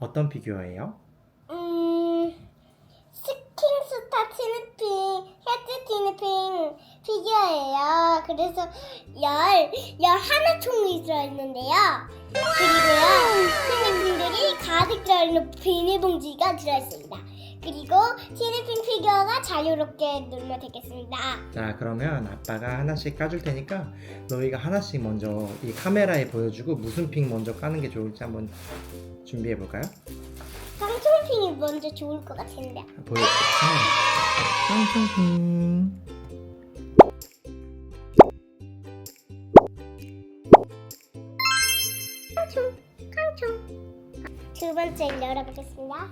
어떤 피규어예요? 음, 피규어예요. 그래서 열, 열 하나 총이 들어있는데요. 그리고요, 티니핑들이 가득 들어있는 비닐봉지가 들어있습니다. 그리고 티니핑 피규어가 자유롭게 놀면 되겠습니다. 자 그러면 아빠가 하나씩 까줄 테니까 너희가 하나씩 먼저 이 카메라에 보여주고 무슨 핑 먼저 까는 게 좋을지 한번 준비해 볼까요? 깡총핑이 먼저 좋을 것 같은데. 보여줄게요 카메라 깡총핑 깡총, 깡총. 두 번째를 열어보겠습니다.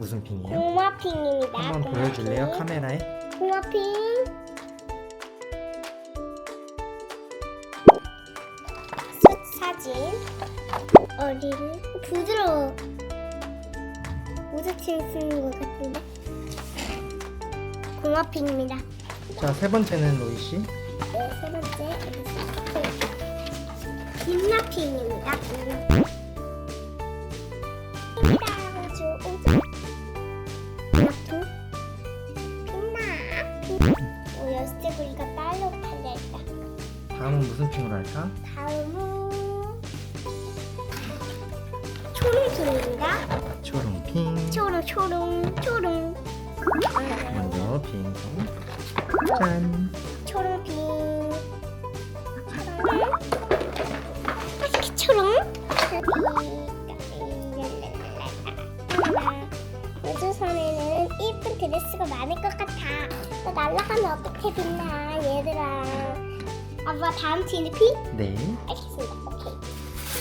무슨 핑이에요? 고마핑입니다. 한번 보여줄래요 고마핑. 카메라에? 고마핑. 숫 사진. 어린 부드러워. 모자침 쓰는 것 같은데. 고마핑입니다. 자 세 번째는 로이 씨 네, 세 번째. 김나핑입니다. 다음은 무슨 핑으로 할까? 다음은 초롱핑입니다. 초롱핑 초롱 초롱 초롱. 먼저 핑 짠! 초롱핑. 초롱. 맛있게 초롱. 우주선에는 예쁜 드레스가 많을 것 같아. 너 날아가면 어떻게 빛나, 얘들아. 아빠 다음 티니피? 네 알겠습니다. 오케이.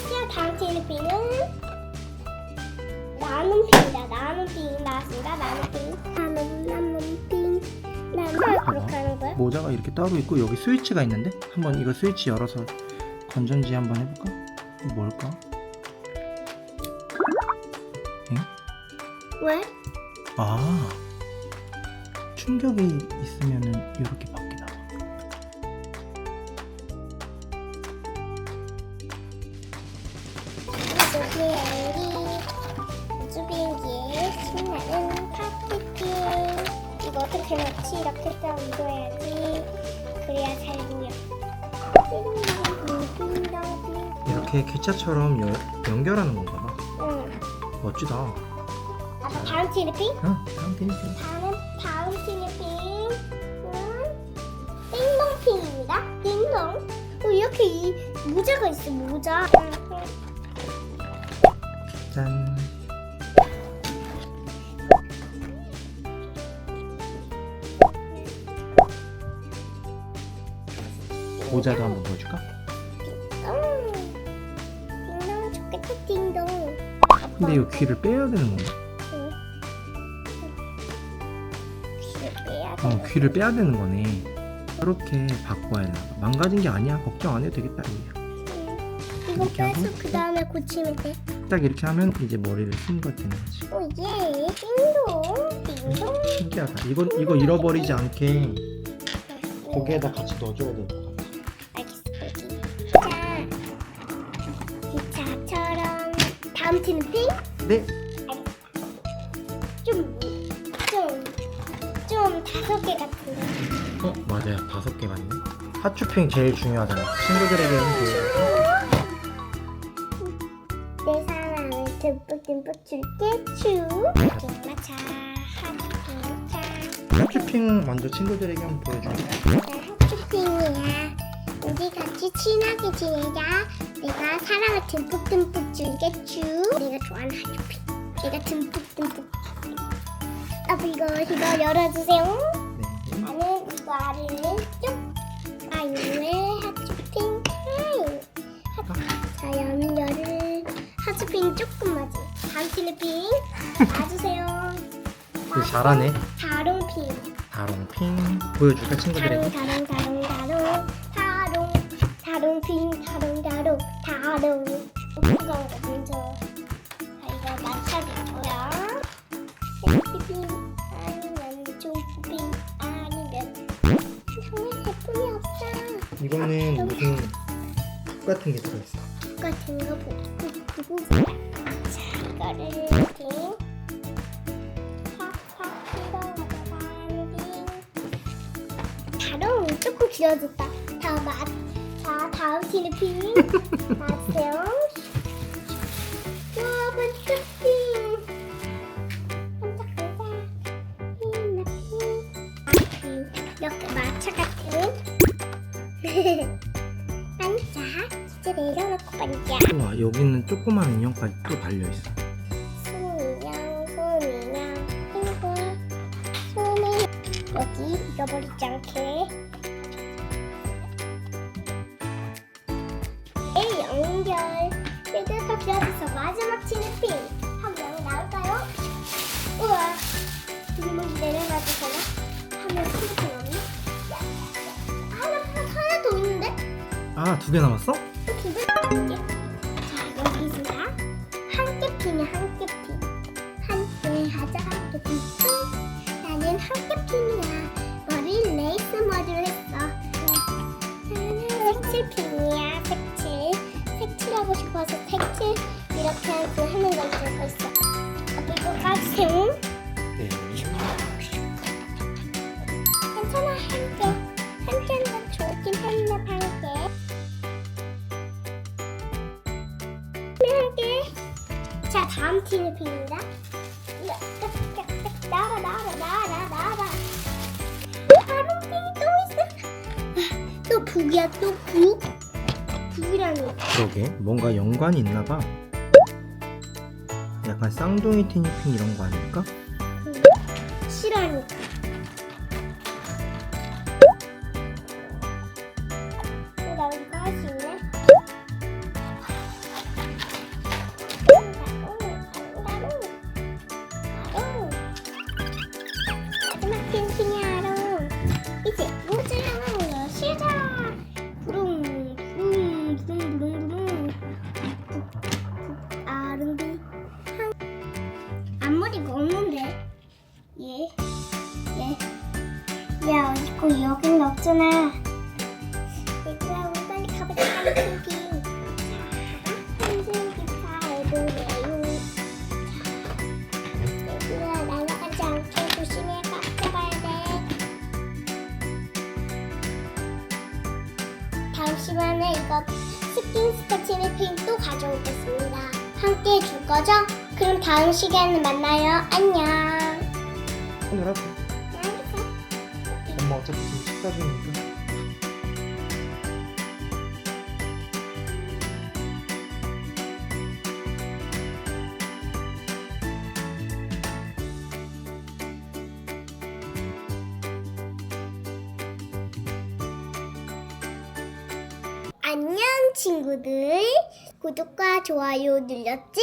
자, 다음 티니피는 나눔 핑이다. 나눔 핑 나왔습니다. 나눔 핑. 나눔, 나눔 핑. 나눔. 그렇게 하는 거야? 모자가 이렇게 따로 있고 여기 스위치가 있는데 한번 이거 스위치 열어서 건전지 한번 해볼까? 뭘까? 왜? 아 충격이 있으면은 이렇게 우주비행기 우주비행기에 신나는 파티핑 이거 어떻게 넣지? 이렇게 써줘야지 그래야 잘 보여 이렇게 기차처럼 여- 연결하는 건가 봐. 응. 멋지다. 아빠 다음 티니핑? 응 다음 핑. 다음 다음 티니핑 은 띵동핑입니다. 띵동. 어, 이렇게 이 모자가 있어 모자 짠 모자도 한번 보여줄까? 띵동 띵동 좋겠다 띵동 근데 이거 귀를 빼야 되는 건가? 귀를 빼야 돼 어 귀를 빼야 되는 거네 이렇게 바꿔야 되나 봐. 망가진 게 아니야 걱정 안 해도 되겠다 이거. 이거 이렇게 하고? 빼서 그 다음에 고치면 돼. 딱 이렇게 하면 이제 머리를 쓴것 되는 거지 오 예, 띵동, 띵동. 신기하다 이거 이거 잃어버리지 않게 거기에다 같이 넣어줘야 될 것 같아 알겠어, 여기. 자, 기차처럼 다음 티는 핑? 네 좀, 좀, 좀 다섯 개 같은데. 어 맞아요 다섯 개 맞네 하츄핑 제일 중요하잖아 친구들에게 보여줘 줄게, 츄. 마차, 하트핑, 차. 하츄핑 먼저 친구들에게 한번 보여줄게 나 하트핑이야. 우리 같이 친하게 지내자. 내가 사랑을 듬뿍듬뿍 줄겠쥬. 내가 좋아하는 하트핑. 내가 듬뿍듬뿍. 아빠 이거 이거 열어주세요. 네 나는 이거를 쭉. 아유의 하트핑 타임. 하- 자 연열을 하트핑 조금 맞지. 당신의핑 놔주세요. 그 잘하네. 다롱 핑. 다롱핑 보여줄까 친구들에게? 다롱 다롱 다롱 다롱 다롱. 핑 다롱 다롱 다롱 이거 먼저 아 이거 마찰이고요 핑 아니면 좀핑 아니면 정말 제품이 없어 이거는 무슨 국 같은 게 들어있어? 같은 거 보고 보고 거를 이렇게 팍팍 뜯어가지고 바로 조금 길어졌다. 다음 맛. 자 다음 와 반짝핑 반짝반짝 핑핑 이렇게 마차 같은. 반짝 진짜 내려놓고 반짝 우와 여기는 조그만 인형까지 또 달려있어 여기 잃어버리지 않게 에 연결 삐끗하게 길어져서 마지막 치는핑 한 명이 나올까요? 우와 주먹이 내려가지고 하면 치는핑 없네 하나 하나 더 있는데? 아 두 개 남았어? 두 개? 자 여기서 한개 핀이 한개 핀. 함께 하자 함께 핀. 색칠 핀이야 색칠. 색칠하고 싶어서 색칠 이렇게 해서 하는 걸 들고 있어. 이거 까주세요. 네 괜찮아. 함께는 더 좋긴 했나 함께. 함께. 자 다음 핀입니다. 나라 나라 나라 나라. 북이야 또 북. 북이라니. 그러게 뭔가 연관이 있나 봐 약간 쌍둥이 티니핑 이런 거 아닐까? 실화니까. 어, 나 이거 할 수 있네. 마지막 핑핑이야로 이제 없잖아. 얘들아 우리 빨리 가보자 한줄기. 한줄기 파해보래요. 얘들아 날아가지 않게 조심해 가봐야 돼. 다음 시간에 이거 스킨 스타치는 핑또 가져오겠습니다. 함께 해줄 거죠? 그럼 다음 시간에 만나요. 안녕. 오늘. 엄마 어차피 지금 식사 중이니까 안녕 친구들 구독과 좋아요 눌렀지?